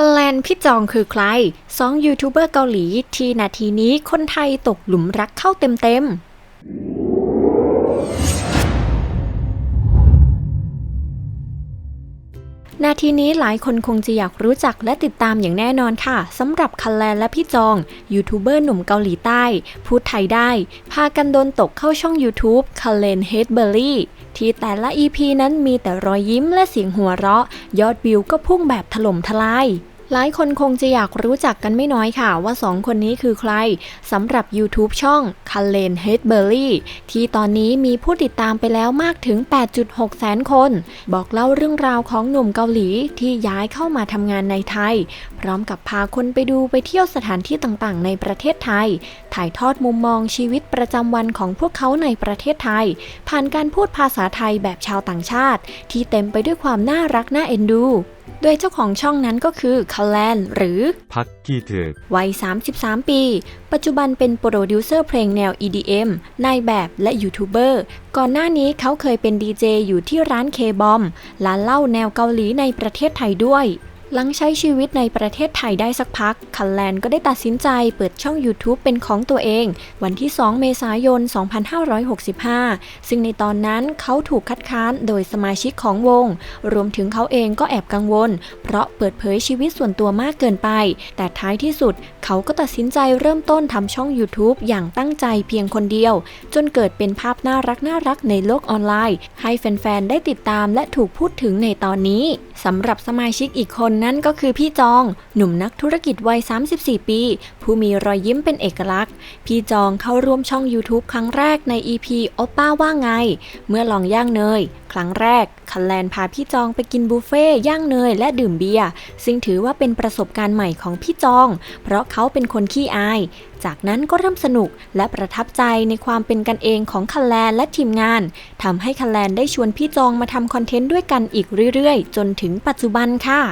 ฮันแลนพี่จองคือใครสองยูทูบเบอร์เกาหลีที่นาทีนี้คนไทยตกหลุมรักเข้าเต็มๆ นาทีนี้หลายคนคงจะอยากรู้จักและติดตามอย่างแน่นอนค่ะสำหรับคันแลนและพี่จอง ยูทูบเบอร์หนุ่มเกาหลีใต้ พูดไทยได้ พากันโดนตกเข้าช่อง YouTube คันเลนเฮดเบอรี่ที่แต่ละ EP นั้นมีแต่รอยยิ้มและเสียงหัวเราะ ยอดวิวก็พุ่งแบบถล่มทลาย หลายคนคงจะอยากรู้จักกันไม่น้อยค่ะว่าสองคนนี้คือใครสำหรับ YouTube ช่อง c u l l e n h e a d b e r r y ที่ตอนนี้มีผู้ติดตามไปแล้วมากถึง 8.6 แสนคน บอกเล่าเรื่องราวของหนุ่มเกาหลีที่ย้ายเข้ามาทำงานในไทย พร้อมกับพาคนไปดูไปเที่ยวสถานที่ต่างๆ ในประเทศไทย ถ่ายทอดมุมมองชีวิตประจำวันของพวกเขาในประเทศไทย ผ่านการพูดภาษาไทยแบบชาวต่างชาติ ที่เต็มไปด้วยความน่ารักน่าเอ็นดู โดยเจ้าของช่องนั้นก็คือคาแลนหรือ พักกี้เถกวัย 33 ปี ปัจจุบันเป็นโปรดิวเซอร์เพลงแนว EDM นายแบบและยูทูบเบอร์ ก่อนหน้านี้เขาเคยเป็นดีเจอยู่ที่ร้านเคบอมร้านเหล้าแนวเกาหลีในประเทศไทยด้วย หลังใช้ชีวิตในประเทศไทยได้สักพัก คันแลนก็ได้ตัดสินใจเปิดช่อง YouTube เป็นของตัวเอง วันที่ 2 เมษายน 2565 ซึ่งในตอนนั้นเขาถูกคัดค้านโดยสมาชิกของวง รวมถึงเขาเองก็แอบกังวล เพราะเปิดเผยชีวิตส่วนตัวมากเกินไป แต่ท้ายที่สุด เขาก็ตัดสินใจเริ่มต้นทำช่อง YouTube อย่างตั้งใจเพียงคนเดียว จนเกิดเป็นภาพน่ารักน่ารักในโลกออนไลน์ ให้แฟนๆ ได้ติดตามและถูกพูดถึงในตอนนี้สำหรับสมาชิกอีกคนนั่นก็คือพี่จอง หนุ่มนักธุรกิจวัย 34 ปี ผู้มีรอยยิ้มเป็นเอกลักษณ์ พี่จองเข้าร่วมช่อง YouTube ครั้งแรกใน EP โอป้าว่าไง เมื่อลองย่างเนย ครั้งแรก คันแลนพาพี่จองไปกินบุฟเฟ่ย่างเนยและดื่มเบียร์ซึ่งถือว่าเป็นประสบการณ์ใหม่ของพี่จอง เพราะเขาเป็นคนขี้อาย จากนั้นก็เริ่มสนุกและประทับใจในความเป็นกันเองของคันแลนและทีมงานทำให้คันแลนได้ชวนพี่จองมาทำคอนเทนต์ด้วยกันอีกเรื่อยๆ จนถึงปัจจุบันค่ะ